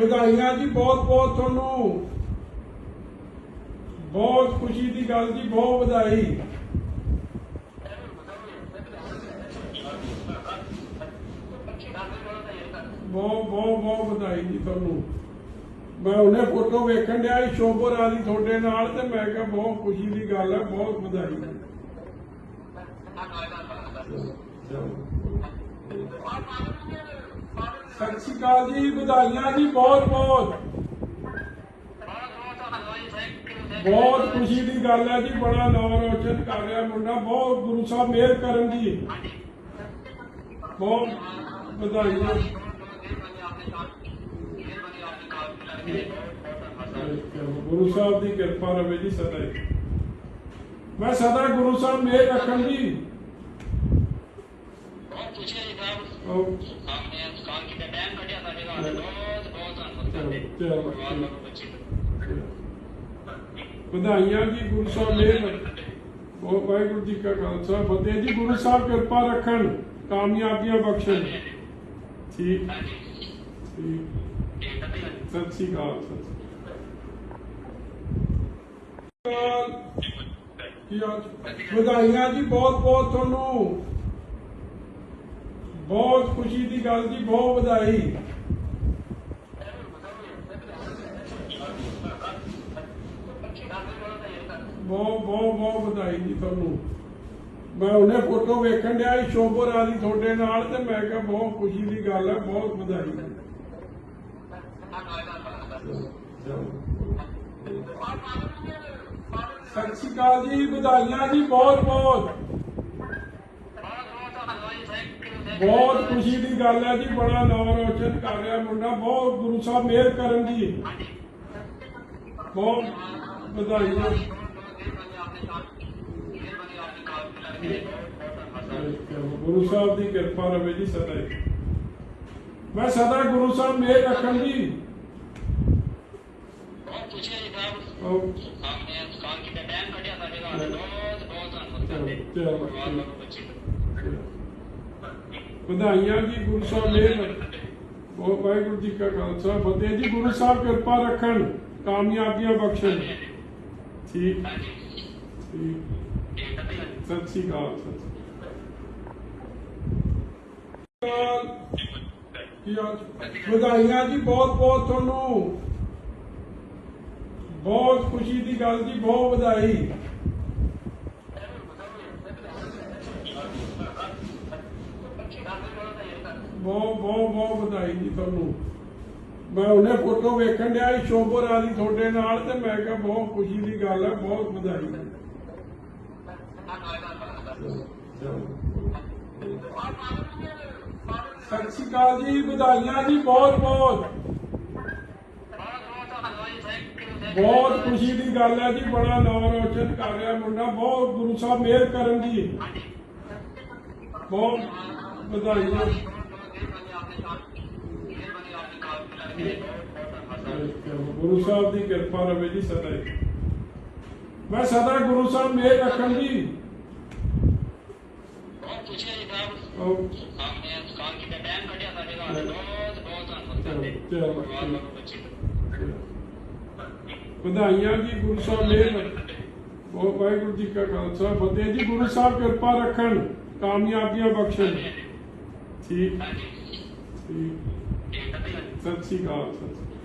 ਵਧਾਈਆਂ ਜੀ ਬਹੁਤ ਬਹੁਤ ਤੁਹਾਨੂੰ। ਬਹੁਤ ਖੁਸ਼ੀ ਦੀ ਗੱਲ ਜੀ ਬਹੁਤ ਵਧਾਈ। ਬਹੁਤ ਬਹੁਤ ਬਹੁਤ ਵਧਾਈ ਜੀ ਤੁਹਾਨੂੰ। ਮੈਂ ਉਹਨੇ ਫੋਟੋ ਵੇਖਣ ਡਿਆ ਸੀ ਸ਼ੋਭਰ ਆਦੀ ਤੁਹਾਡੇ ਨਾਲ ਤੇ ਮੈਂ ਕਿਹਾ ਬਹੁਤ ਖੁਸ਼ੀ ਦੀ ਗੱਲ ਹੈ ਬਹੁਤ ਵਧਾਈ ਸਤਿ ਸ਼੍ਰੀ ਅਕਾਲ ਜੀ, ਵਧਾਈਆਂ ਜੀ, ਬਹੁਤ ਬਹੁਤ। ਬਹੁਤ ਖੁਸ਼ੀ ਦੀ ਗੱਲ ਹੈ ਜੀ, ਬੜਾ ਨਾਮ ਰੋਸ਼ਨ ਕਰ ਰਿਹਾ ਮੁੰਡਾ, ਬਹੁਤ ਗੁਰੂ ਸਾਹਿਬ ਮਿਹਰ ਕਰਨ ਜੀ। ਬਹੁਤ ਵਧਾਈਆਂ। ਗੁਰੂ ਸਾਹਿਬ ਦੀ ਕਿਰਪਾ ਰਵੇ ਜੀ ਸਦਾ ਹੀ। ਮੈਂ ਸਦਾ ਗੁਰੂ ਸਾਹਿਬ ਮਿਹਰ ਰੱਖਣ ਜੀ। ਬਹੁਤ ਖੁਸ਼ੀ ਹੈ ਜੀ ਸਾਹਿਬ ਵਧਾਈਆਂ ਜੀ ਗੁਰੂ ਸਾਹਿਬ ਮਿਹਰ ਬਹੁਤ ਵਾਹਿਗੁਰੂ ਜੀ ਕਾ ਖਾਲਸਾ। ਫਤਿਹ ਜੀ, ਗੁਰੂ ਸਾਹਿਬ ਕਿਰਪਾ ਰੱਖਣ। ਕਾਮਯਾਬੀਆਂ ਬਖਸ਼ਣ। ਠੀਕ। ਠੀਕ। ਸਤਿ ਸ਼੍ਰੀ ਅਕਾਲ। ਸਤਿ ਸ਼੍ਰੀ ਅਕਾਲ ਕੀ ਹਾਲ? ਵਧਾਈਆਂ ਜੀ ਬਹੁਤ ਬਹੁਤ ਤੁਹਾਨੂੰ। ਬਹੁਤ ਖੁਸ਼ੀ ਦੀ ਗੱਲ ਜੀ, ਬਹੁਤ ਵਧਾਈ। ਬਹੁਤ ਬਹੁਤ ਬਹੁਤ ਵਧਾਈ ਜੀ ਤੁਹਾਨੂੰ। ਮੈਂ ਉਹਨੇ ਫੋਟੋ ਵੇਖਣ ਡਿਆ ਸੀ ਸ਼ੋਭਰ ਆਦੀ ਤੁਹਾਡੇ ਨਾਲ ਤੇ ਮੈਂ ਕਿਹਾ ਬਹੁਤ ਖੁਸ਼ੀ ਦੀ ਗੱਲ ਹੈ, ਬਹੁਤ ਵਧਾਈ ਸਤਿ ਸ਼੍ਰੀ ਅਕਾਲ ਜੀ, ਵਧਾਈਆਂ ਜੀ, ਬਹੁਤ ਬਹੁਤ। ਬਹੁਤ ਖੁਸ਼ੀ ਦੀ ਗੱਲ ਹੈ ਜੀ ਬੜਾ ਨਾਮ ਰੋਸ਼ਨ ਕਰ ਰਿਹਾ ਮੁੰਡਾ ਬਹੁਤ ਗੁਰੂ ਸਾਹਿਬ ਮਿਹਰ ਕਰਨ ਜੀ। ਬਹੁਤ ਵਧਾਈਆਂ ਗੁਰੂ ਸਾਹਿਬ ਦੀ ਕਿਰਪਾ ਰਵੇ ਜੀ ਸਦਾ ਹੀ। ਮੈਂ ਸਦਾ ਗੁਰੂ ਸਾਹਿਬ ਮਿਹਰ ਰੱਖਣ ਜੀ। ਬਹੁਤ ਖੁਸ਼ੀ ਹੈ ਜੀ ਸਾਹਿਬ ਕੀਤਾ ਟਾਈਮ ਕੱਢਿਆ ਸਾਡੇ ਵਾਸਤੇ ਬਹੁਤ ਬਹੁਤ ਧੰਨਵਾਦ ਤੁਹਾਡੇ ਚਲੋ। ਵਧਾਈਆਂ ਜੀ ਗੁਰੂ ਸਾਹਿਬ ਮਿਹਰ ਰੱਖਣ। ਵਾਹਿਗੁਰੂ ਜੀ ਕਾ ਖਾਲਸਾ। ਫਤਿਹ ਜੀ, ਗੁਰੂ ਸਾਹਿਬ ਕਿਰਪਾ ਰੱਖਣ, ਕਾਮਯਾਬੀਆਂ ਬਖਸ਼ਣ। ਠੀਕ। ਠੀਕ। ਸਤਿ ਸ਼੍ਰੀ ਅਕਾਲ, ਸਤਿ ਸ਼੍ਰੀ ਅਕਾਲ। ਕੀ ਹਾਲ? ਵਧਾਈਆਂ ਜੀ, ਬਹੁਤ ਬਹੁਤ ਤੁਹਾਨੂੰ। ਬਹੁਤ ਖੁਸ਼ੀ ਦੀ ਗੱਲ ਜੀ, ਬਹੁਤ ਵਧਾਈ। ਬਹੁਤ ਬਹੁਤ ਬਹੁਤ ਵਧਾਈ ਜੀ ਤੁਹਾਨੂੰ। ਮੈਂ ਉਹਨੇ ਫੋਟੋ ਵੇਖਣ ਡਿਆ ਸੀ ਸ਼ੋਭਰ ਆਦੀ ਤੁਹਾਡੇ ਨਾਲ, ਤੇ ਮੈਂ ਕਿਹਾ ਬਹੁਤ ਖੁਸ਼ੀ ਦੀ ਗੱਲ ਹੈ ਬਹੁਤ ਵਧਾਈ ਸਤਿ ਸ਼੍ਰੀ ਅਕਾਲ ਜੀ, ਵਧਾਈਆਂ ਜੀ, ਬਹੁਤ ਬਹੁਤ। ਬਹੁਤ ਖੁਸ਼ੀ ਦੀ ਗੱਲ ਹੈ ਜੀ, ਬੜਾ ਨਾਮ ਰੋਸ਼ਨ ਕਰ ਰਿਹਾ ਮੁੰਡਾ, ਬਹੁਤ ਗੁਰੂ ਸਾਹਿਬ ਮਿਹਰ ਕਰਨ ਜੀ। ਬਹੁਤ ਵਧਾਈਆਂ ਗੁਰੂ ਸਾਹਿਬ ਦੀ ਕਿਰਪਾ ਰਵੇ ਜੀ ਸਦਾ ਹੀ। ਮੈਂ ਸਦਾ ਗੁਰੂ ਸਾਹਿਬ ਮਿਹਰ ਰੱਖਣ ਜੀ। ਬਹੁਤ ਸਾਹਿਬ। ਕੀਤਾ ਟਾਈਮ ਕੱਢਿਆ ਸਾਡੇ ਬਹੁਤ ਬਹੁਤ ਧੰਨਵਾਦ ਵਧਾਈਆਂ ਜੀ ਗੁਰੂ ਸਾਹਿਬ ਰੱਖਣ। ਬਹੁਤ ਵਾਹਿਗੁਰੂ ਜੀ ਕਾ ਖਾਲਸਾ। ਫਤਿਹ ਜੀ ਗੁਰੂ ਸਾਹਿਬ ਕਿਰਪਾ ਰੱਖਣ। ਕਾਮਯਾਬੀਆਂ ਬਖਸ਼ਣ। ਠੀਕ। ਠੀਕ। ਸਤਿ ਸ਼੍ਰੀ ਅਕਾਲ। ਸਤਿ ਸ਼੍ਰੀ ਅਕਾਲ